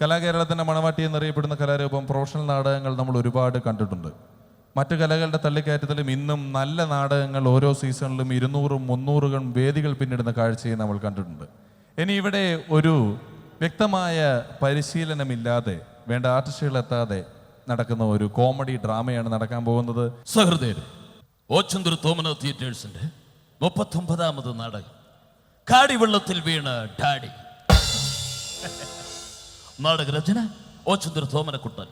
കലാകേരളത്തിന്റെ മണവാട്ടി എന്നറിയപ്പെടുന്ന കലാരൂപം പ്രൊഫഷണൽ നാടകങ്ങൾ നമ്മൾ ഒരുപാട് കണ്ടിട്ടുണ്ട്. മറ്റു കലകളുടെ തള്ളിക്കയറ്റത്തിലും ഇന്നും നല്ല നാടകങ്ങൾ ഓരോ സീസണിലും ഇരുന്നൂറും മുന്നൂറുകളും വേദികൾ പിന്നിടുന്ന കാഴ്ചയും നമ്മൾ കണ്ടിട്ടുണ്ട്. ഇനി ഇവിടെ ഒരു വ്യക്തമായ പരിശീലനമില്ലാതെ വേണ്ട ആർട്ടിസ്റ്റുകൾ എത്താതെ നടക്കുന്ന ഒരു കോമഡി ഡ്രാമയാണ് നടക്കാൻ പോകുന്നത്. സഹൃദയരെ ഓച്ചന്തൂർ തോമന തിയേറ്റേഴ്സിന്റെ മുപ്പത്തൊമ്പതാമത് നാടകം. കാടിവെള്ളത്തിൽ വീണ ഡാഡി. നാടകരചന ഓച്ചന്തൂർ തോമനക്കുട്ടൻ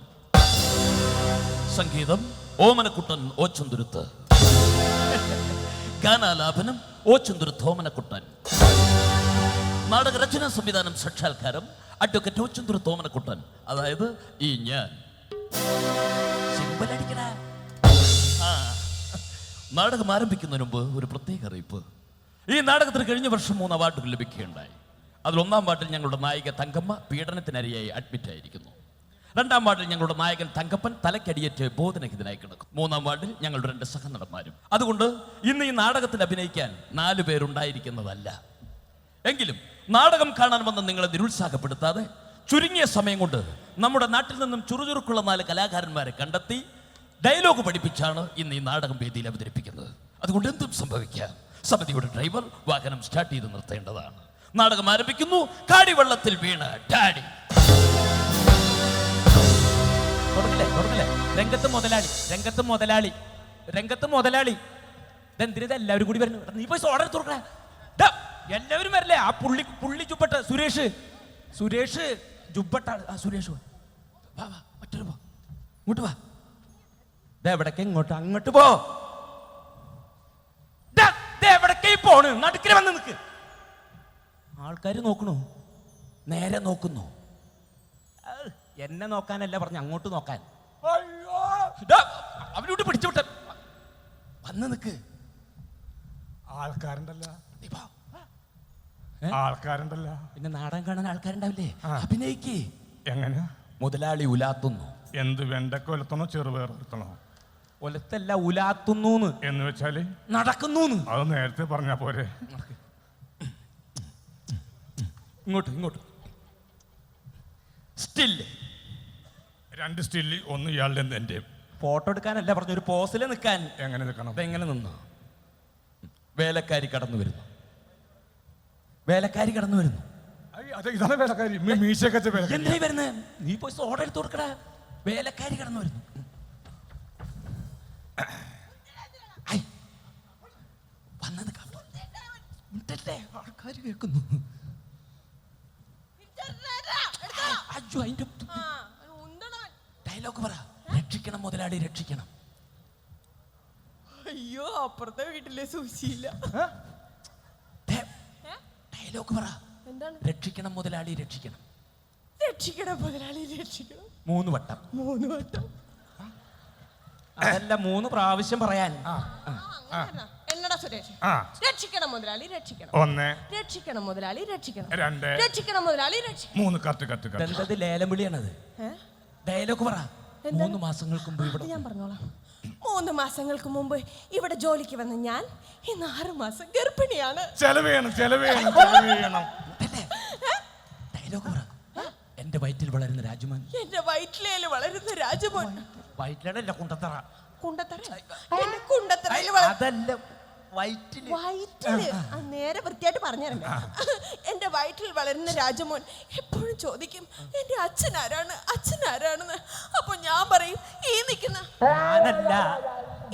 സംഗീതം ഓമനക്കുട്ടൻ ഓച്ചന്തുരുത്ത് ഗാനാലാപനം ഓച്ചന്തുരു തോമനക്കുട്ടൻ നാടകരചന സംവിധാനം സാക്ഷാത്കാരം അഡ്വക്കറ്റ് ഓച്ചന്തുരു തോമനക്കുട്ടൻ അതായത് ഈ ഞാൻ. നാടകം ആരംഭിക്കുന്നതിന് മുമ്പ് ഒരു പ്രത്യേക അറിയിപ്പ്. ഈ നാടകത്തിന് കഴിഞ്ഞ വർഷം മൂന്ന് അവാർഡുകൾ ലഭിക്കുകയുണ്ടായി. അതിൽ ഒന്നാം വാർഡിൽ ഞങ്ങളുടെ നായിക തങ്കമ്മ പീഡനത്തിനരിയായി അഡ്മിറ്റ് ആയിരിക്കുന്നു. രണ്ടാം വാർഡിൽ ഞങ്ങളുടെ നായകൻ തങ്കപ്പൻ തലക്കടിയേറ്റ് ബോധനഹിതനായി കിടക്കും മൂന്നാം വാർഡിൽ ഞങ്ങളുടെ രണ്ട് സഹനടന്മാരും. അതുകൊണ്ട് ഇന്ന് ഈ നാടകത്തിൽ അഭിനയിക്കാൻ നാലു പേരുണ്ടായിരിക്കുന്നതല്ല. എങ്കിലും നാടകം കാണാൻ വന്ന് നിങ്ങളെ നിരുത്സാഹപ്പെടുത്താതെ ചുരുങ്ങിയ സമയം കൊണ്ട് നമ്മുടെ നാട്ടിൽ നിന്നും ചുറുചുറുക്കുള്ള നാല് കലാകാരന്മാരെ കണ്ടെത്തി ഡയലോഗ് പഠിപ്പിച്ചാണ് ഇന്ന് ഈ നാടകം വേദിയിൽ അവതരിപ്പിക്കുന്നത്. അതുകൊണ്ട് എന്തും സംഭവിക്കാം. സമിതിയുടെ ഡ്രൈവർ വാഹനം സ്റ്റാർട്ട് ചെയ്ത് നിർത്തേണ്ടതാണ്. നാടകം ആരംഭിക്കുന്നു. കാടിവെള്ളത്തിൽ വീണ് ഡാഡി. രംഗത്ത് മുതലാളി രംഗത്ത് മുതലാളി രംഗത്ത് മുതലാളി. ഇതെന്തിനാ എല്ലാവരും കൂടി വരുന്നു നീ പോയി ഓർഡർ തുറക്കണേ എല്ലാവരും വരല്ലേ? ആ പുള്ളി പുള്ളി ചുപ്പട്ട സുരേഷ്. സുരേഷ് ജുബട്ടാണ് ആ സുരേഷ് വാ. വാ മറ്റൊരു പോ. ഇങ്ങോട്ട് വാ. ദേ എവിടേക്ക് ഇങ്ങോട്ട്? അങ്ങോട്ട് പോ. എവിടേക്ക് പോണ്? നടുക്കിന് വന്ന് നിൽക്ക് ആൾക്കാർ നോക്കണു. നേരെ നോക്കുന്നു. എന്നെ നോക്കാനല്ല പറഞ്ഞു അങ്ങോട്ട് നോക്കാൻ. അവനോട്ട് പിടിച്ചു വിട്ട വന്ന് നിക്ക്. ആൾക്കാരുണ്ടല്ല. ആൾക്കാരുണ്ടല്ല. പിന്നെ നാടൻ കാണാൻ ആൾക്കാരുണ്ടാവില്ലേ? അഭിനയിക്കേ അഭിനയിക്ക്. എങ്ങനെ? മുതലാളി ഉലാത്തുന്നു. എന്ത് വെണ്ടക്ക ഒലത്തണോ ചെറുപയർ ഒലത്തണോ ഒലത്തല്ല ഉലാത്തുന്നു എന്ന് വെച്ചാൽ? നടക്കുന്നു അത് നേരത്തെ പറഞ്ഞാ പോരെ. ഇങ്ങോട്ട് ഇങ്ങോട്ട്. സ്റ്റില്ല് രണ്ട് സ്റ്റില്ല് ഒന്ന് ഇയാളുടെ എന്റെ. ഫോട്ടോ എടുക്കാനല്ല പറഞ്ഞു ഒരു പോസിൽ നിൽക്കാൻ എങ്ങനെ നിൽക്കണം? എങ്ങനെ നിന്നു? വേലക്കാരി കടന്നു വരുന്നു. വേലക്കാരി കടന്നു വരുന്നു. ഇതാണ് വേലക്കാരി. മീശയൊക്കെ എന്തായി വരുന്നത് നീ പോയി സോഡ എടുത്ത് കൊടുക്കടാ. വേലക്കാരി കടന്നു വരുന്നു. വന്നത് കണ്ടോ? ആൾക്കാർ കേൾക്കുന്നു. അയ്യോ അതിന്റെ ഡയലോഗ് പറ. രക്ഷിക്കണം മുതലാളി രക്ഷിക്കണം. അയ്യോ അപ്പുറത്തെ വീട്ടിലെ സൂചിയില്ല ഡയലോഗ് പറ. എന്താണ്? രക്ഷിക്കണം മുതലാളി രക്ഷിക്കണം. രക്ഷിക്കണം മുതലാളി രക്ഷിക്കണം. മൂന്ന് വട്ടം. മൂന്ന് വട്ടം. അതല്ല മൂന്ന് പ്രാവശ്യം പറയാൻ. ആ, എന്നടാ സുരേഷ് ആ. രക്ഷിക്കണം മുതലാളി രക്ഷിക്കണം. ഒന്ന്. രക്ഷിക്കണം മുതലാളി രക്ഷിക്കണം. രണ്ട്. രക്ഷിക്കണം മുതലാളി രക്ഷിക്കണം. മൂന്ന് കത്ത് കത്ത് കത്ത്. ഇതെന്തത് ലേലം വിളിയാണത് ഏ? ഡയലോഗ് പറ. എന്താണ്? മൂന്ന് മാസങ്ങൾക്ക് മുമ്പ് അത് ഇവിടെ ഞാൻ പറഞ്ഞോളാം. മൂന്ന് മാസങ്ങൾക്ക് മുമ്പ് ഇവിടെ ജോലിക്ക് വന്ന ഞാൻ ഇന്ന് ആറ് മാസം ഗർഭിണിയാണ്. ചെലവ് ചെയ്യണം ചെലവ് ചെയ്യണം ചെലവ് ചെയ്യണം. ഡയലോഗ് പറ. എന്റെ വയറ്റിൽ വളരുന്ന രാജുമാൻ. എന്റെ വയറ്റിലേൽ വളരുന്ന രാജമോൻ. വയറ്റിലല്ല കുണ്ടത്തറ. കുണ്ടത്തറ? എന്റെ കുണ്ടത്തറയിൽ വള അതല്ല. വയറ്റിൽ. നേരെ വൃത്തിയായിട്ട് പറഞ്ഞുതരണ്ടേ എന്റെ വയറ്റിൽ വളരുന്ന രാജമോൻ എപ്പോഴും ചോദിക്കും എന്റെ അച്ഛൻ ആരാണ്? അച്ഛൻ ആരാണെന്ന്? അപ്പൊ ഞാൻ പറയും ഈ ഞാനല്ല.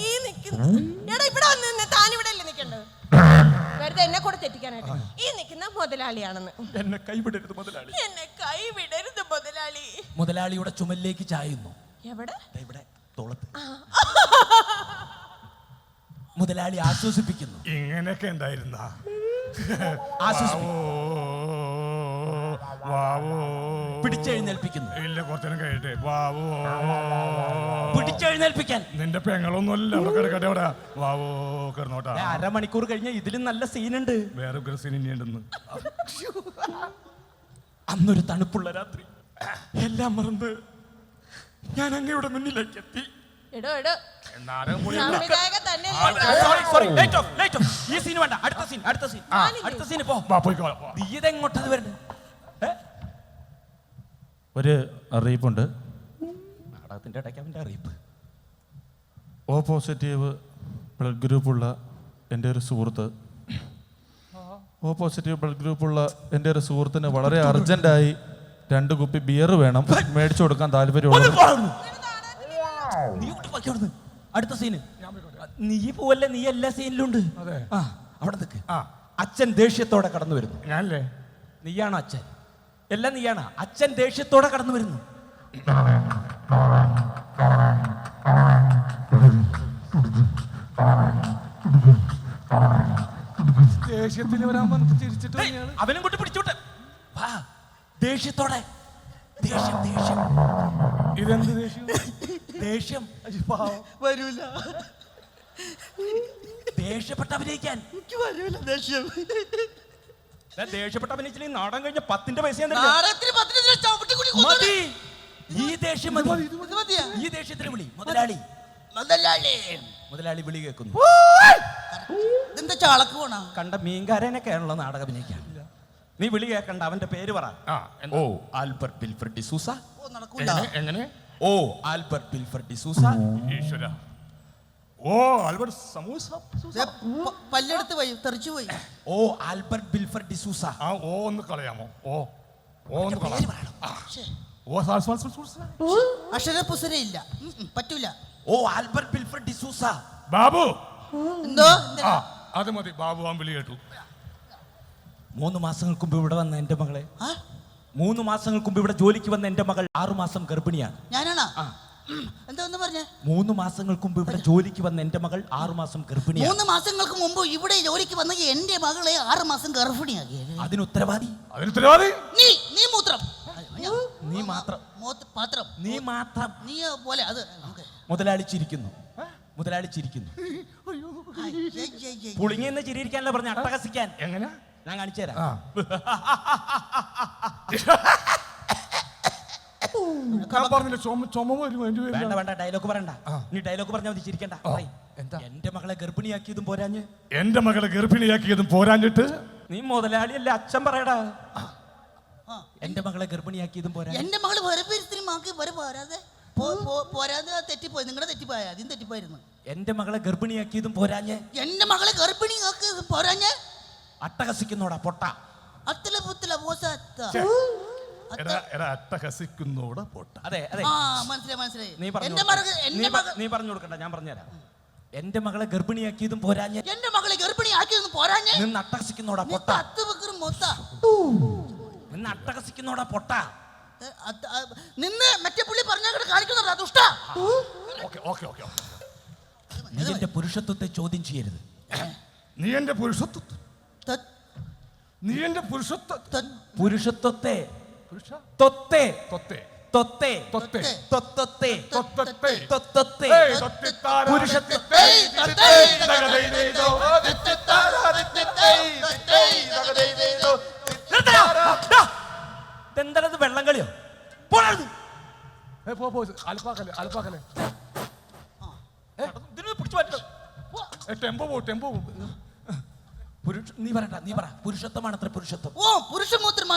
ഈ നിക്കുന്ന എടാ ഇവിടെ വന്ന് നിന്ന് താൻ ഇവിടെ അല്ലേ നിൽക്കേണ്ടത്? വെറുതെ എന്നെ കൂടെ തെറ്റിക്കാനായിട്ട്. ഈ നിൽക്കുന്ന മുതലാളിയാണെന്ന്. എന്നെ കൈവിടരുത് മുതലാളി. എന്നെ കൈവിടരുത് മുതലാളി. മുതലാളിയുടെ ചുമലിലേക്ക് ചായുന്നു. എവിടെ? ഇവിടെ തോളത്ത്. മുതലാളി ആശ്വസിപ്പിക്കുന്നു. ഇങ്ങനെയൊക്കെ ഉണ്ടായിരുന്ന പിടിച്ചെഴുന്നേൽപ്പിക്കുന്നു. ഇല്ല കുറച്ചേരം കഴിയട്ടെ. വാവോ പിടിച്ചെഴുന്നേൽപ്പിക്കാൻ. നിന്റെ പെങ്ങളൊന്നുമല്ല അവിടെ കിടക്കട്ടെ അവിടെ. വാവോ കിടന്നോട്ടാ. അരമണിക്കൂർ കഴിഞ്ഞ ഇതിലും നല്ല സീനുണ്ട്. വേറെ സീൻ ഇനിയുണ്ടെന്ന് അന്നൊരു തണുപ്പുള്ള രാത്രി. എല്ലാം മറന്ന് ഞാൻ അങ്ങയുടെ മുന്നിലേക്ക് എത്തി എടോ എടോ നാടകം പൊളി സംവിധായകൻ തന്നെ sorry sorry late off late off ഈ സീൻ വേണ്ട. അടുത്ത സീൻ അടുത്ത സീൻ? അടുത്ത സീൻ പോ. വാ പോയിക്കോ വാ. നീ ഇതെങ്ങോട്ടത് വരുന്നത് ഒരു അറിയിപ്പുണ്ട്. നാടകത്തിന്റെ ഇടയ്ക്ക് അവന്റെ അറിയിപ്പ്. ഓ പോസിറ്റീവ് ബ്ലഡ് ഗ്രൂപ്പുള്ള എന്റെ ഒരു സുഹൃത്ത്. ഓ പോസിറ്റീവ് ബ്ലഡ് ഗ്രൂപ്പുള്ള എന്റെ ഒരു സുഹൃത്തിന് വളരെ അർജന്റായി രണ്ട് കുപ്പി ബിയർ വേണം. മേടിച്ചു കൊടുക്കാൻ താല്പര്യമുള്ളത് നീ പൊയ്ക്കോ അവിടുന്ന്. അടുത്ത സീന് നീ പോവല്ലേ? നീ എല്ലാ സീനിലുണ്ട്. ആ അവിടെ നിൽക്ക് അച്ഛൻ ദേഷ്യത്തോടെ കടന്നു വരുന്നു. ഞാനല്ലേ? നീയാണോ അച്ഛൻ? എല്ലാം നീയാണോ. അച്ഛൻ ദേഷ്യത്തോടെ കടന്നു വരുന്നു. ദേഷ്യത്തിന് വരാൻ വന്നിട്ട് ചിരിച്ചിട്ട് അവനും കൂട്ടി പിടിച്ചോട്ടെ. വാ. ദേഷ്യത്തോടെ. ദേഷ്യം ദേഷ്യം. ഇതെന്ത് ദേഷ്യം? ദേഷ്യം. വരൂല. ദേഷ്യപ്പെട്ട് അഭിനയിക്കാൻ എനിക്ക് വരൂല ദേഷ്യം. ഞാൻ ദേഷ്യപ്പെട്ട് അഭിനയിച്ചില്ലെങ്കിൽ നാടൻ കഴിഞ്ഞ പത്തിന്റെ പൈസ ഞാൻ തരില്ല. നാടകത്തിന് പത്തിന് ഇതിനെ ചവിട്ടി കൂടി. മതി. ഈ ദേഷ്യം മതി. ഇത് മതിയാ? ഈ ദേഷ്യത്തിന് വിളി. മുതലാളി. മുതലാളി. മുതലാളി വിളി കേൾക്കുന്നു. ഇതെന്താ ചാളക്ക് പോണാ? കണ്ട മീൻകാരനൊക്കെയാണല്ലോ നാടകം അഭിനയിക്കാൻ. നീ വിളി കേൾക്കണ്ട അവന്റെ പേര് പറ. ആ ഓ ആൽബർട്ട് ബിൽഫ്രഡ് ഡിസൂസ. ഓ നടക്കൂല. എങ്ങനെ എങ്ങനെ? ഓ ആൽബർട്ട് ബിൽഫർട്ട് ഡിസൂസ ഈശ്വര. ഓ ആൽബർട്ട് സമൂസ പല്ലെടുത്ത് പോയി തെറിച്ചു പോയി. ഓ ആൽബർട്ട് ബിൽഫർട്ട് ഡിസൂസ ആ ഓ ഒന്ന് കളയാമോ? ഓ ഓ ഒന്ന് കളയാം. ഓ. അക്ഷരപുസര ഇല്ല. പറ്റൂല. ഓ ആൽബർട്ട് ബിൽഫർട്ട് ഡിസൂസ ബാബു! എന്തോ? ആ അത് മതി. ബാബു ആ വിളി കേട്ടു. മൂന്ന് മാസങ്ങൾക്ക് മുമ്പ് ഇവിടെ വന്ന എന്റെ മകളെ. ആ? മൂന്ന് മാസങ്ങൾക്ക് മുമ്പ് ഇവിടെ ജോലിക്ക് വന്ന എന്റെ മകൾ ആറു മാസം ഗർഭിണിയാണ്. ഞാനാണോ? ഉം, എന്താ ഒന്ന് പറഞ്ഞേ? മൂന്ന് മാസങ്ങൾക്ക് മുമ്പ് ഇവിടെ ജോലിക്ക് വന്ന എന്റെ മകൾ ആറു മാസം ഗർഭിണിയാണ്. മൂന്ന് മാസങ്ങൾക്ക് മുമ്പ് ഇവിടെ ജോലിക്ക് വന്ന എന്റെ മകളെ ആറ് മാസം ഗർഭിണിയാക്കി. അതിന് ഉത്തരവാദി. അതിന് ഉത്തരവാദി? നീ നീ മൂത്രം. നീ മാത്രം. പാത്രം. നീ മാത്രം. നീ പോലെ അത്. മുതലാളിച്ചിരിക്കുന്നു മുതലാളിച്ചിരിക്കുന്നു. പുളിങ്ങി എന്ന് ചിരിയിരിക്കാനല്ല പറഞ്ഞ? അട്ടഹസിക്കാൻ. എങ്ങനെ? ഞാൻ കാണിച്ചു തരാം. ആ. ഞാൻ പറഞ്ഞില്ല ചുമ ചുമ വരും അതിന്റെ വേണ്ട വേണ്ട ഡയലോഗ് പറയണ്ട. നീ ഡയലോഗ് പറഞ്ഞാൽ മതി ചിരിക്കണ്ട. പറയ്. എന്റെ മകളെ ഗർഭിണിയാക്കിയതും പോരാഞ്ഞ്. എന്റെ മകളെ ഗർഭിണിയാക്കിയതും പോരാഞ്ഞിട്ട്? നീ മുതലാളിയല്ലേ അച്ഛൻ പറയടാ. ആ. എന്റെ മകളെ ഗർഭിണിയാക്കിയതും പോരാ എന്റെ മകൾ മാക്ക് വരെ പോരാതെ. പോ- പോ- പോരാതെ തെറ്റിപ്പോയി. നിങ്ങളുടെ തെറ്റിപ്പോയ ആദ്യം തെറ്റിപ്പോയിരുന്നു. എന്റെ മകളെ ഗർഭിണിയാക്കിയതും പോരാഞ്ഞ്. എന്റെ മകളെ ഗർഭിണി ആക്കി പോരാഞ്ഞ്. അട്ടഹസിക്കുന്നോടാ പൊട്ട. അത്തല പുത്തല എടാ എടാ അട്ടഹസിക്കുന്നോട് പൊട്ട. അതെ അതെ. ആ മനസ്സിലായി മനസ്സിലായി. നീ പറഞ്ഞു എന്റെ മകൾ എന്റെ നീ മകൾ നീ പറഞ്ഞു കൊടുക്കണ്ട ഞാൻ പറഞ്ഞുതരാം. എന്റെ മകളെ ഗർഭിണിയാക്കിയതും പോരാഞ്ഞ് എന്റെ മകളെ ഗർഭിണിയാക്കിയതും പോരാഞ്ഞ് നിന്ന് അട്ടഹസിക്കുന്നോടാ പൊട്ട. അത്ത് വെക്കറും മൊത്ത. നിന്ന് അട്ടഹസിക്കുന്നോടാ പൊട്ട. അത്, നിന്ന് മറ്റേ പുള്ളി പറഞ്ഞാൽ കാണിക്കുന്നുണ്ടോ? ദുഷ്ട ഓക്കെ ഓക്കെ ഓക്കെ നീ എന്റെ പുരുഷത്വത്തെ ചോദ്യം ചെയ്യരുത്. നീ എന്റെ പുരുഷത്വ ത- നീ എന്റെ പുരുഷത്വ പുരുഷത്വത്തെ. പുരുഷ? തൊത്തെ. തൊത്തെ. തൊത്തെ. തൊത്തെ. തൊത്തൊത്തെ. തൊത്തത്തെ. തൊത്തൊത്തെ. പുരുഷത്വത്തെ. വെള്ളം കളിയോ? പോ ടെമ്പോ പോ. പുരുഷ നീ പറയണ്ട നീ പറ. പുരുഷത്വമാണത്രേ പുരുഷത്വം. ഓ പുരുഷമൂത്രം.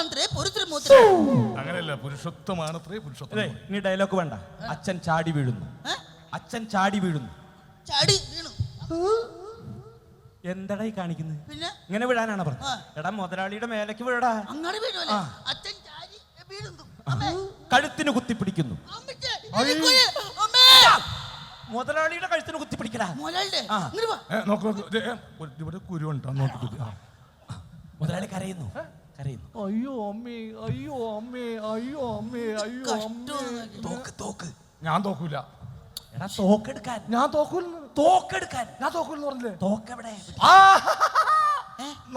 അങ്ങനെയല്ല പുരുഷത്വമാണത്രേ പുരുഷത്വം. നീ ഡയലോഗ് വേണ്ട. അച്ഛൻ ചാടി വീഴുന്നു. അച്ഛൻ ചാടി വീഴുന്നു. ചാടി വീണു. എന്താടാ ഈ കാണിക്കുന്നത്? പിന്നെ? ഇങ്ങനെ വിടാനാണ്. പറഞ്ഞത്? എടാ മുതലാളിയുടെ മേലേക്ക് വീഴടാ. അങ്ങോട്ട് വീഴുമല്ലേ അച്ഛൻ ചാടി വീഴുന്നു. കഴുത്തിന് എനിക്കൊരു അമ്മേ മുതലാളിയുടെ കഴുത്തിന് കുത്തി പിടിക്കടാ നോക്ക് നോക്ക്. ഇവിടെ കുരുണ്ടോ നോക്കിട്ട് മുതലാളി കരയുന്നു. കരയുന്നു. അയ്യോ അമ്മേ അയ്യോ അമ്മേ അയ്യോ അമ്മേ അയ്യോ അമ്മേ. തോക്ക് തോക്ക്. ഞാൻ തോക്കൂല. എടാ തോക്കെടുക്കാൻ. ഞാൻ തോക്കൂല. തോക്കെടുക്കാൻ. ഞാൻ തോക്കൂല പറഞ്ഞില്ലേ? തോക്കെവിടെ?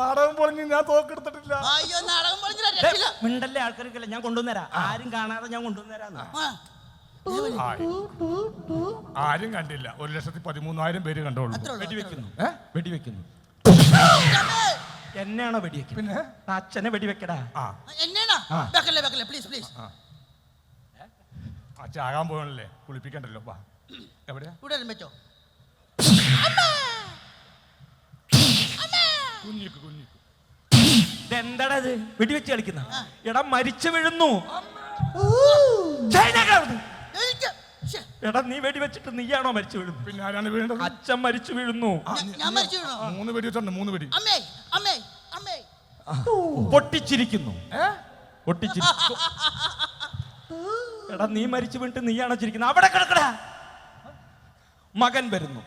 നാടകം പൊളിഞ്ഞ് ഞാൻ തോക്കെടുത്തിട്ടില്ല. അയ്യോ നാടകം പൊളിഞ്ഞില്ല മിണ്ടല്ലേ ആൾക്കാർക്കല്ല? ഞാൻ കൊണ്ടുവന്നരാ. ആരും കാണാതെ ഞാൻ കൊണ്ടുവന്നരാന്ന്. ആയി. ആരും കണ്ടില്ല. ഒരു ലക്ഷത്തി പതിമൂന്നായിരം പേര് കണ്ടോളൂ. അത്രേ ഉള്ളൂ, അത്രേ വെടിവെക്കുന്നു. ഏ? വെടിവെക്കുന്നു. അമ്മേ, എന്നെയാണോ വെടിവെക്കുന്നത്? പിന്നെ? അച്ഛനെ വെടിവെക്കടാ. ആ. എന്നെയാണോ? വെക്കല്ലേ വെക്കല്ലേ പ്ലീസ് പ്ലീസ് ആ ചാകാൻ പോകണല്ലേ? കുളിപ്പിക്കണ്ടല്ലോ വാ. എവിടെയാ? ഇവിടെ വരാൻ പറ്റോ കുഞ്ഞിക്ക് കുഞ്ഞിക്ക്. ഇതെന്താടാ ഇത്? വെടിവെച്ച് കളിക്കുന്ന? എടാ മരിച്ചു വീഴുന്നു. അവിടുന്ന്. എടാ നീ വെടി വെച്ചിട്ട് നീയാണോ മരിച്ചു വീഴുന്നത്? പിന്നെ ആരാണ് വീഴുന്നത് അച്ഛൻ മരിച്ചു വീഴുന്നു. ഞാൻ- ഞാൻ മരിച്ചു വീണോ മൂന്ന് വെടി വെച്ചിട്ടുണ്ട് മൂന്ന് വെടി. അമ്മേ അമ്മേ അമ്മേ. പൊട്ടിച്ചിരിക്കുന്നു. പൊട്ടിച്ചിരിക്കുന്നു. എടാ നീ മരിച്ചു വീണിട്ട് നീയാണോ ചിരിക്കുന്നത്? അവിടെ കിടക്കടാ. മകൻ വരുന്നു.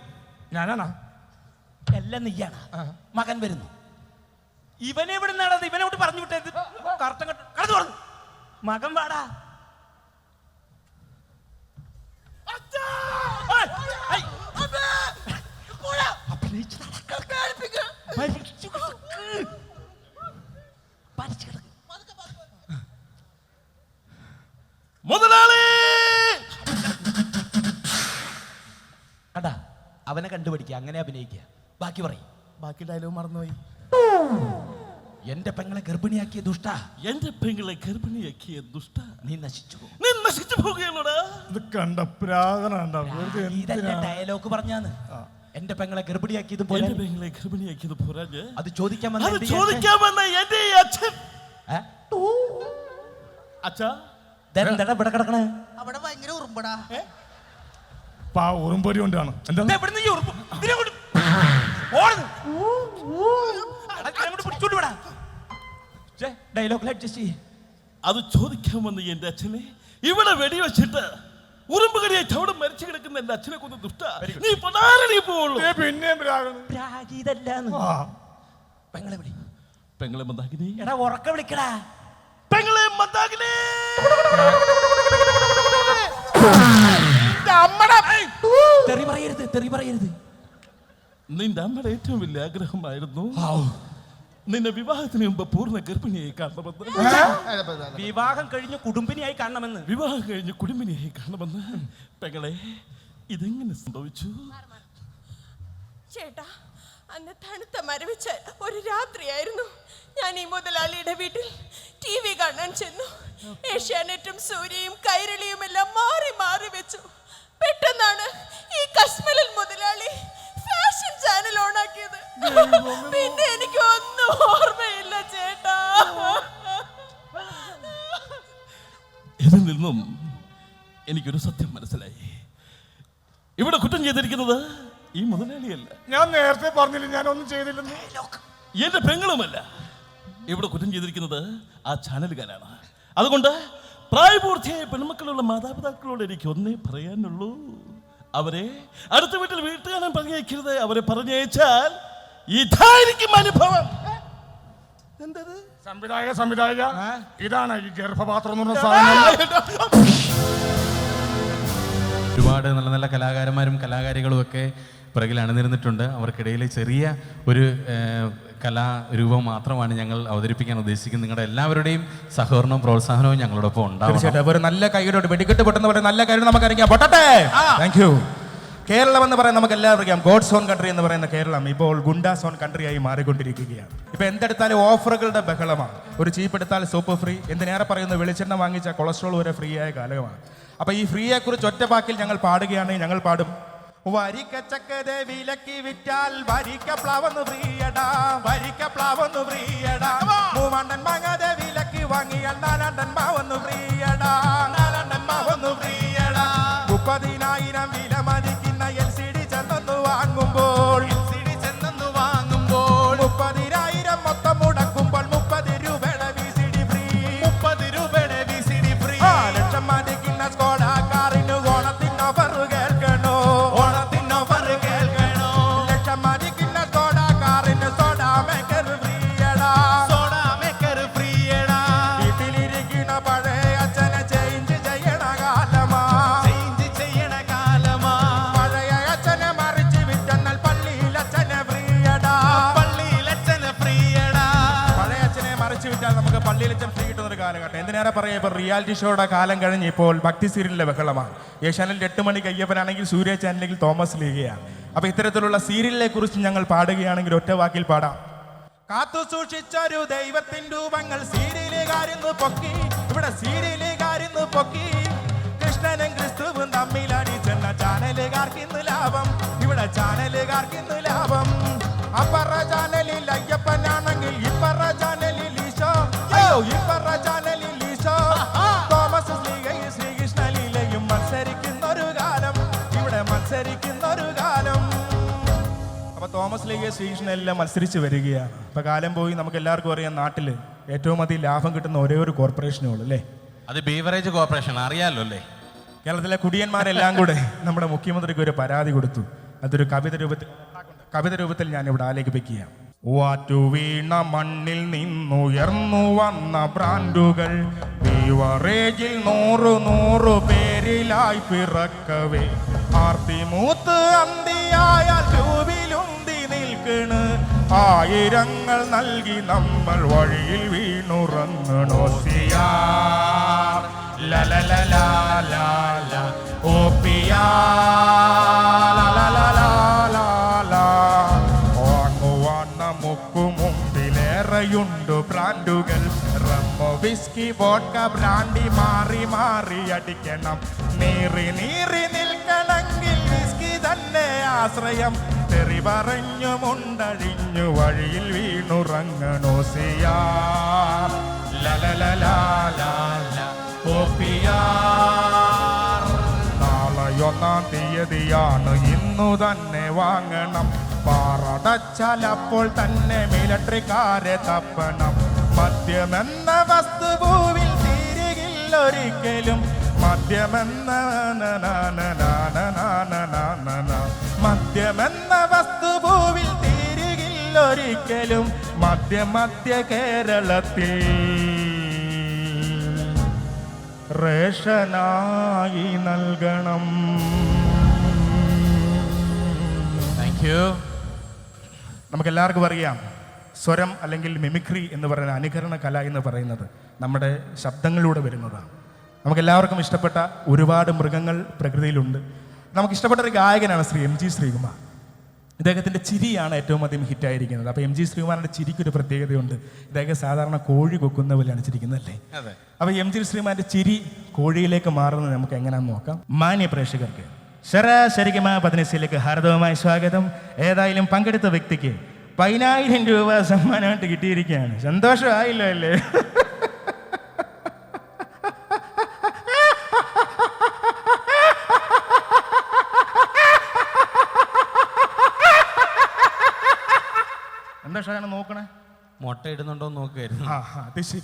ഞാനാണാ? എല്ലാം നീയാണ്. മകൻ വരുന്നു. ഇവനെ ഇവിടെ നടന്നത് ഇവനെ വിട്ട് പറഞ്ഞു വിട്ടത് കറക്റ്റ് കടന്നു പറഞ്ഞു മകൻ വാടാ അച്ഛാ! ഏയ്! ഏയ്! അഭിനയിച്ച് നടക്ക. മരിച്ചു കിടക്ക്. മരിച്ചു കിടക്ക്. മുതലാളി! കണ്ടാ അവനെ കണ്ടുപിടിക്കുക അങ്ങനെ അഭിനയിക്കുക ബാക്കി പറയും. ബാക്കി ഡയലോഗ് മറന്നുപോയി. എന്റെ പെങ്ങളെ ഗർഭിണിയാക്കിയ ദുഷ്ട. എന്റെ പെങ്ങളെ ഗർഭിണിയാക്കിയ ദുഷ്ട. നീ നശിച്ചു നശിച്ചു പോകുകയുള്ളൂടാ ഇത് കണ്ട ഡയലോഗ് പറഞ്ഞാന്ന്. എന്റെ പെങ്ങളെ ഗർഭിണിയാക്കിയത് പോലെ എന്റെ പെങ്ങളെ ഗർഭിണിയാക്കിയത് പോരാഞ്ഞ് അത് ചോദിക്കാൻ വന്ന അത് എന്റെ ഈ ചോദിക്കാൻ വന്ന എന്റെ ഈ അച്ഛൻ. ഏ? അച്ഛാ. ഇതെന്താടാ ഇവിടെ കിടക്കണേ? അവിടെ ഭയങ്കര ഉറുമ്പടാ. പാ ഉറുമ്പൊരി കൊണ്ടാണ്. എന്താ? ദേ ഇവിടുന്ന് ഈ ഉറുമ്പ് ഇതിനെ കൊണ്ട് ഓടുന്നു. കൊണ്ട് പിടിച്ചോണ്ട് വിടാ. ഡയലോഗിൽ അഡ്ജസ്റ്റ് ചെയ്യ്. അത് ചോദിക്കാൻ വന്ന എന്റെ അച്ഛനെ. ഇവിടെ വെടിവെച്ചിട്ട് ഉറുമ്പുകടിയായിട്ട് അവിടെ മരിച്ചു കിടക്കുന്ന എന്റെ അച്ഛനെ കൊന്ന് ദുഷ്ട. നീ പതാരണി പോവുള്ളൂ. പിന്നെയും പെങ്ങളെ വിളി. പെങ്ങളെ മന്ദാകിനി. എടാ ഉറക്ക വിളിക്കടാ. പെങ്ങളെ മന്ദാകിനി. തെറി പറയരുത് തെറി പറയരുത്. നിന്റെ അമ്മയുടെ ഏറ്റവും വലിയ ആഗ്രഹമായിരുന്നു നിന്നെ വിവാഹത്തിന് മുമ്പ് പൂർണ ഗർഭിണിയായി കാണണമെന്ന്. വിവാഹം കഴിഞ്ഞ് കുടുംബിനിയായി കാണണമെന്ന്. വിവാഹം കഴിഞ്ഞ് കുടുംബിനിയായി കാണണമെന്ന്. പെങ്ങളെ ഇതെങ്ങനെ സംഭവിച്ചു? ചേട്ടാ അന്ന് തണുത്ത മരവിച്ച ഒരു രാത്രിയായിരുന്നു. ഞാൻ ഈ മുതലാളിയുടെ വീട്ടിൽ ടി വി കാണാൻ ചെന്നു. ഏഷ്യാനെറ്റും സൂര്യയും കൈരളിയും എല്ലാം മാറി മാറി വെച്ചു. പെട്ടെന്നാണ് ഈ കശ്മലൻ മുതലാളി ഫാഷൻ ചാനൽ ഓണാക്കിയത് പിന്നെ എനിക്ക് ഒന്നും ഓർമ്മയില്ല ചേട്ടാ. ഇതിൽ നിന്നും എനിക്കൊരു സത്യം മനസ്സിലായി. ഇവിടെ കുറ്റം ചെയ്തിരിക്കുന്നത് ഈ മുതലാളിയല്ല. ഞാൻ നേരത്തെ പറഞ്ഞില്ല ഞാൻ ഒന്നും ചെയ്തില്ലെന്ന് എന്റെ പെങ്ങളുമല്ല. ഇവിടെ കുറ്റം ചെയ്തിരിക്കുന്നത് ആ ചാനലുകാരാണ്. അതുകൊണ്ട് പ്രായപൂർത്തിയായ പെൺമക്കളുള്ള മാതാപിതാക്കളോട് എനിക്ക് ഒന്നേ പറയാനുള്ളൂ. അവരെ അടുത്ത വീട്ടിൽ വീട്ടുകാരൻ പറഞ്ഞയക്കരുത്. അവരെ പറഞ്ഞയച്ചാൽ ഇതായിരിക്കും അനുഭവം. എന്തത്? സംവിധായക സംവിധായക ഇതാണ് ഈ ഗർഭപാത്രം എന്ന് പറഞ്ഞ സാധനം. ഒരുപാട് നല്ല നല്ല കലാകാരന്മാരും കലാകാരികളും ഒക്കെ പിറകിൽ അണിനിരുന്നിട്ടുണ്ട്. അവർക്കിടയിൽ ചെറിയ ഒരു കലാരൂപം മാത്രമാണ് ഞങ്ങൾ അവതരിപ്പിക്കാൻ ഉദ്ദേശിക്കുന്നത്. നിങ്ങളുടെ എല്ലാവരുടെയും സഹകരണവും പ്രോത്സാഹനവും ഞങ്ങളോടൊപ്പം ഉണ്ടാവും ഒരു നല്ല കൈയോട് വെടിക്കെട്ട് പൊട്ടുന്ന പോലെ നല്ല കൈയോട് നമുക്ക് അറിയാം പൊട്ടട്ടെ താങ്ക് യു കേരളം എന്ന് പറയുന്നത് നമുക്ക് എല്ലാവർക്കും അറിയാം. ഗോഡ് സോൺ കൺട്രി എന്ന് പറയുന്ന കേരളം ഇപ്പോൾ ഗുണ്ട സോൺ കൺട്രി ആയി മാറിക്കൊണ്ടിരിക്കുകയാണ്. ഇപ്പൊ എന്തെടുത്താലും ഓഫറുകളുടെ ബഹളമാണ്. ഒരു ചീപ്പ് എടുത്താൽ സോപ്പ് ഫ്രീ എന്തിനേറെ പറയുന്നു? വെളിച്ചെണ്ണ വാങ്ങിച്ച കൊളസ്ട്രോൾ വരെ ഫ്രീ ആയ കാലമാണ്. അപ്പൊ ഈ ഫ്രീയെക്കുറിച്ച് ഒറ്റ വാക്കിൽ ഞങ്ങൾ പാടുകയാണെങ്കിൽ ഞങ്ങൾ പാടും. വരിക്കച്ചക്കതെ വിലക്കി വിറ്റാൽ വരിക്ക പ്ലാവൊന്ന് പ്രിയടാ വരിക്ക പ്ലാവൊന്ന് പ്രിയടാ മൂവണ്ണൻ മാങ്ങാതെ വിലക്കി വാങ്ങിയാൽ നാലാണ്ടൻ മാവൊന്ന് പ്രിയടാ നാലണ്ടൻ മാവൊന്ന് പ്രിയടാ മുപ്പതിനായിരം വില മതിക്കുന്ന എൽ സി ഡി ചെന്നൊന്ന് വാങ്ങുമ്പോൾ റിയാലിറ്റി ഷോയുടെ കാലം കഴിഞ്ഞ് ഇപ്പോൾ ഭക്തി സീരിയലിലെ ബഹളമാണ്. ഏഷ്യാനെറ്റിൽ എട്ട് മണിക്ക് അയ്യപ്പനാണെങ്കിൽ സൂര്യ ചാനലിൽ തോമസ് ലീഗയാണ്. അപ്പൊ ഇത്തരത്തിലുള്ള സീരിയലിനെ കുറിച്ച് ഞങ്ങൾ പാടുകയാണെങ്കിൽ ഒറ്റ വാക്കിൽ പാടാം. കാത്തു സൂക്ഷിച്ചൊരു ദൈവത്തിൻ രൂപങ്ങൾ പൊക്കി. ഇവിടെ പൊക്കി. കൃഷ്ണനും ക്രിസ്തുവും തമ്മിലടി ചെന്ന ചാനലുകാർക്ക് ഇന്ന് ലാഭം. ഇവിടെ ചാനലുകാർക്ക് ഇന്ന് ലാഭം. അപ്പറ ചാനലിൽ അയ്യപ്പനാണെങ്കിൽ ഇപ്പറ ചാനലിൽ ഈശോ. അയ്യോ ഇപ്പറ ചാനലിൽ തോമസ് ലീഗ് സീഷനെല്ലാം മത്സരിച്ച് വരികയാണ്. ഇപ്പൊ കാലം പോയി നമുക്ക് എല്ലാവർക്കും അറിയാം നാട്ടിൽ ഏറ്റവും അധികം ലാഭം കിട്ടുന്ന ഒരേ ഒരു കോർപ്പറേഷനേ ഉള്ളൂ അല്ലേ? അത് ബീവറേജ് കോർപ്പറേഷൻ അറിയാലോ അല്ലേ? കേരളത്തിലെ കുടിയന്മാരെല്ലാം കൂടെ നമ്മുടെ മുഖ്യമന്ത്രിക്ക് ഒരു പരാതി കൊടുത്തു. അതൊരു കവിത രൂപത്തിൽ കവിത രൂപത്തിൽ ഞാൻ ഇവിടെ ആലേഖിപ്പിക്കുക വാറ്റു വീണ മണ്ണിൽ നിന്നുയർന്നു വന്ന ബ്രാൻഡുകൾ ബീവറേജിൽ നൂറു നൂറു പേരിലായി പിറക്കവേ. ആർത്തി മൂത്ത് അന്തിയായാൽ നിൽക്കണ് ആയിരങ്ങൾ നൽകി നമ്മൾ വഴിയിൽ വീണുറങ്ങണോ? സിയാർ നമുക്കു മുമ്പിലേറെയുണ്ട് ബ്രാൻഡുകൾ. റമ്മോ വിസ്കി വോട്ട ബ്രാൻഡി മാറി മാറി അടിക്കണം. നീറി നീറി നിൽക്കണമെങ്കിൽ വിസ്കി തന്നെ ആശ്രയം. തെറി പറഞ്ഞു മുണ്ടഴിഞ്ഞു വഴിയിൽ വീണുറങ്ങണോ സിയാ. നാളെയൊന്നാം തീയതിയാണ് ഇന്നു തന്നെ വാങ്ങണം. പാറടച്ചാൽ അപ്പോൾ തന്നെ മിലിട്ടറിക്കാരെ തപ്പണം. മദ്യമെന്ന വസ്തുഭൂവിൽ തീരുകില്ല ഒരിക്കലും മദ്യമെന്ന മദ്യ മധ്യ കേരളത്തിൽ റേഷനായി നൽകണം. താങ്ക് യു നമുക്ക് എല്ലാവർക്കും അറിയാം. സ്വരം അല്ലെങ്കിൽ മിമിക്രി എന്ന് പറയുന്ന അനുകരണ കല എന്ന് പറയുന്നത് നമ്മുടെ ശബ്ദങ്ങളിലൂടെ വരുന്നതാണ്. നമുക്കെല്ലാവർക്കും ഇഷ്ടപ്പെട്ട ഒരുപാട് മൃഗങ്ങൾ പ്രകൃതിയിലുണ്ട്. നമുക്ക് ഇഷ്ടപ്പെട്ട ഒരു ഗായകനാണ് ശ്രീ എം ജി ശ്രീകുമാർ. ഇദ്ദേഹത്തിന്റെ ചിരിയാണ് ഏറ്റവും അധികം ഹിറ്റായിരിക്കുന്നത്. അപ്പോൾ എം ജി ശ്രീകുമാറിന്റെ ചിരിക്കൊരു പ്രത്യേകതയുണ്ട്. ഇദ്ദേഹം സാധാരണ കോഴി കൊക്കുന്ന പോലെയാണ് ചിരിക്കുന്നത് അല്ലേ അതെ. അപ്പൊ എം ജി ശ്രീമാന്റെ ചിരി കോഴിയിലേക്ക് മാറുന്നത് നമുക്ക് എങ്ങനെയാന്ന് നോക്കാം. മാന്യ പ്രേക്ഷകർക്ക് ശരാശരികമായ പതിനസിലേക്ക് ഹാർദവമായ സ്വാഗതം. ഏതായാലും പങ്കെടുത്ത വ്യക്തിക്ക് പതിനായിരം രൂപ സമ്മാനമായിട്ട് കിട്ടിയിരിക്കുകയാണ്. സന്തോഷമായില്ലോ? അല്ലേ എന്താ ഷാണ് നോക്കണേ മുട്ട ഇടുന്നുണ്ടോ എന്ന് ആ,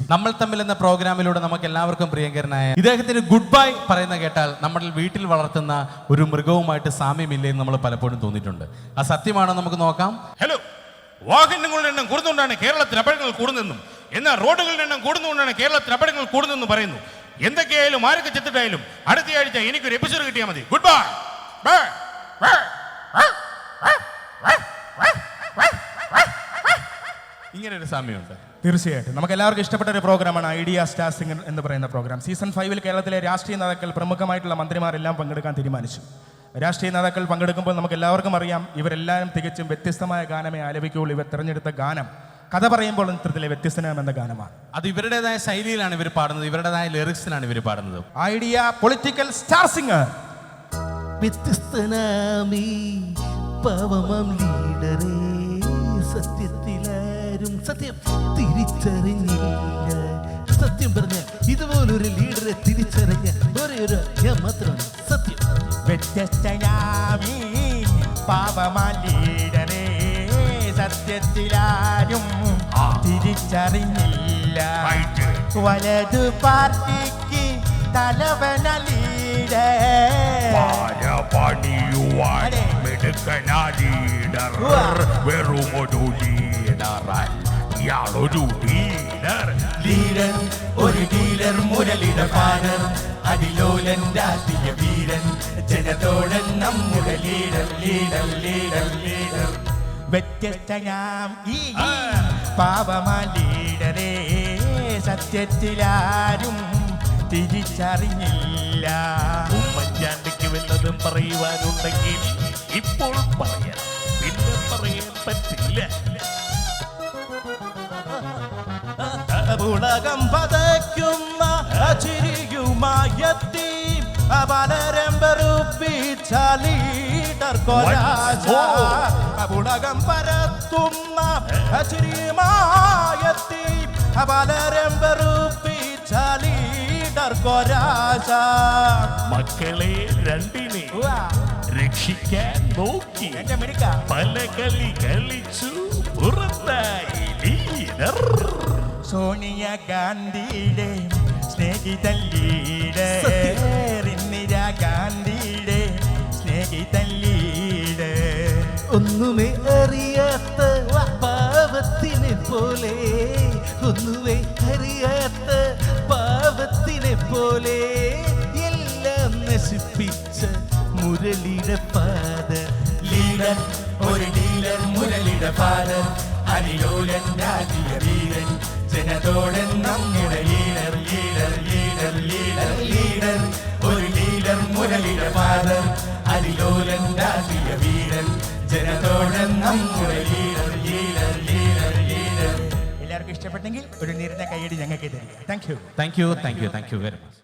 നമ്മൾ തമ്മിൽ എന്ന പ്രോഗ്രാമിലൂടെ നമുക്ക് എല്ലാവർക്കും പ്രിയങ്കരനായ ഇദ്ദേഹത്തിന് ഗുഡ് ബൈ പറയുന്ന കേട്ടാൽ നമ്മൾ വീട്ടിൽ വളർത്തുന്ന ഒരു മൃഗവുമായിട്ട് സാമ്യമില്ലേ എന്ന് നമ്മൾ പലപ്പോഴും തോന്നിയിട്ടുണ്ട്. ആ സത്യമാണോ നമുക്ക് നോക്കാം. ഹലോ വാഹനങ്ങളുടെ എണ്ണം കൂടുന്നുകൊണ്ടാണ് കേരളത്തിൽ അപകടങ്ങൾ കൂടുന്നതെന്നും എന്നാൽ റോഡുകളുടെ എണ്ണം കൂടുന്നുകൊണ്ടാണ് കേരളത്തിൽ അപകടങ്ങൾ കൂടുന്നതെന്നും പറയുന്നു. എന്തൊക്കെയായാലും ആരൊക്കെ ചെത്തിട്ടായാലും അടുത്തയാഴ്ച എനിക്കൊരു എപ്പിസോഡ് കിട്ടിയാൽ മതി. ഗുഡ് ബൈ ബൈ ബൈ ഇങ്ങനെ ഒരു സമയമുണ്ട്. തീർച്ചയായിട്ടും. നമുക്ക് എല്ലാവർക്കും ഇഷ്ടപ്പെട്ട ഒരു പ്രോഗ്രാമാണ് ഐഡിയ സ്റ്റാർ സിംഗർ എന്ന് പറയുന്ന പ്രോഗ്രാം. സീസൺ ഫൈവിൽ കേരളത്തിലെ രാഷ്ട്രീയ നേതാക്കൾ പ്രമുഖമായിട്ടുള്ള മന്ത്രിമാരെല്ലാം പങ്കെടുക്കാൻ തീരുമാനിച്ചു. രാഷ്ട്രീയ നേതാക്കൾ പങ്കെടുക്കുമ്പോൾ നമുക്ക് എല്ലാവർക്കും അറിയാം ഇവരെല്ലാവരും തികച്ചും വ്യത്യസ്തമായ ഗാനമേ ആലപിക്കുകയുള്ളൂ. ഇവർ തിരഞ്ഞെടുത്ത ഗാനം കഥ പറയുമ്പോൾ ചിത്രത്തിലെ വ്യത്യസ്തനാമെന്ന ഗാനമാണ്. അത് ഇവരുടേതായ ശൈലിയിലാണ് ഇവർ പാടുന്നത് ഇവരുടേതായ ലിറിക്സിലാണ് ഇവർ പാടുന്നത്. ഐഡിയ പൊളിറ്റിക്കൽ സ്റ്റാർ സിംഗർ വ്യത്യസ്തനാമീ പവമം ലീഡറേ സത്യത്തിലാരും സത്യം തിരിച്ചറിഞ്ഞില്ല. സത്യം പറഞ്ഞ ഇതുപോലൊരു ലീഡറെ തിരിച്ചറിഞ്ഞ ഒരേ ഒരു ഞാൻ മാത്രമാണ് സത്യം. വ്യത്യസ്തയാമി പാപമാലീടരേ സത്യത്തിലാരും തിരിച്ചറിഞ്ഞില്ല. വലതു പാർട്ടിക്ക് തലവനലീടേ പണിയുവാൻ. മിടുക്കനാ ലീഡർ. വെറുമൊരു ലീഡറൽ ഇയാളൊരു ലീഡർ ലീഡർ ഒരു ഡീലർ മുരളിട പാടർ അടിലോലൻ രാഷ്ട്രീയ വീരൻ. ജനതോടൻ നമ്മുടെ ലീഡർ ലീഡർ ലീഡർ ലീഡർ. വ്യത്യസ്തനാം ഈ പാവമാ ലീഡറേ. സത്യത്തിലാരും തിരിച്ചറിഞ്ഞില്ല. ഉമ്മൻചാണ്ടിക്ക് വല്ലതും പറയുവാനുണ്ടെങ്കിൽ ഇപ്പോൾ പറയാം. പിന്നെ പറയാൻ പറ്റില്ല. ഉലകം പതയ്ക്കുന്ന ചിരിയുമായെത്തി പലരം വെറുപ്പിച്ച ലീഡർ കൊരാജ ഉലകം പരത്തുന്ന ചിരിയുമായെത്തി പലരം വെറുപ്പിച്ച ലീഡർ മക്കളെ രണ്ടിനെ രക്ഷിക്കാൻ നോക്കി. പല കളി കളിച്ചു പുറത്തായി സോണിയ ഗാന്ധിയുടെ സ്നേഹിതൻ ലീഡർ ഇന്ദിരാ ഗാന്ധിയുടെ സ്നേഹിതൻ ലീഡർ ഒന്നുമേ അറിയാത്ത പാവത്തിനെ പോലെ ഒന്നുമേ അറിയാത്ത പാവത്തിനെ പോലെ എല്ലാം നശിപ്പിച്ച മുരളിയുടെ പാത ലീഡർ ഒരു ലീഡർ മുരളിയുടെ പാത അരിയോലൻ രാജീയ വീരൻ ജനതോടൻ നമ്മുടെ leader leader leader leader leader. ഒരു ലീലർ മുരളിയുടെ പാത അനിലോലൻ രാജീയ എല്ലാവർക്കും ഇഷ്ടപ്പെട്ടെങ്കിൽ ഒരു നീരിനെ കൈയടി ഞങ്ങൾക്ക് തരിക. Thank you thank you thank you thank you very much